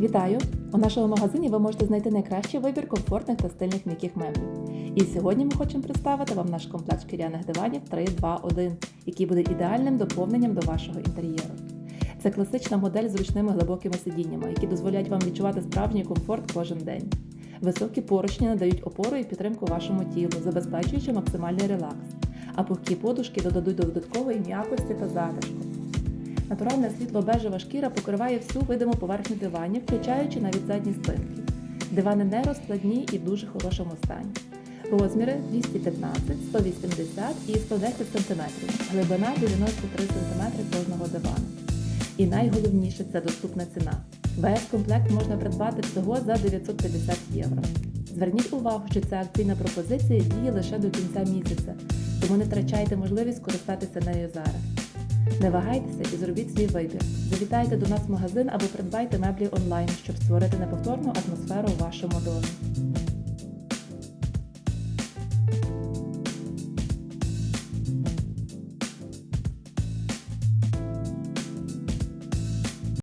Вітаю! У нашому магазині ви можете знайти найкращий вибір комфортних та стильних м'яких меблів. І сьогодні ми хочемо представити вам наш комплект шкіряних диванів 3-2-1, який буде ідеальним доповненням до вашого інтер'єру. Це класична модель з зручними глибокими сидіннями, які дозволяють вам відчувати справжній комфорт кожен день. Високі поручні надають опору і підтримку вашому тілу, забезпечуючи максимальний релакс, а пухкі подушки додадуть додаткової м'якості та затишку. Натуральна світло-бежева шкіра покриває всю видиму поверхню диванів, включаючи навіть задні спинки. Дивани не розкладні і в дуже хорошому стані. Розміри 215, 180 і 110 см, глибина 93 см кожного дивану. І найголовніше це доступна ціна. Весь комплект можна придбати всього за 950 євро. Зверніть увагу, що ця акційна пропозиція діє лише до кінця місяця, тому не втрачайте можливість скористатися нею зараз. Не вагайтеся і зробіть свій вибір. Завітайте до нас в магазин або придбайте меблі онлайн, щоб створити неповторну атмосферу у вашому домі.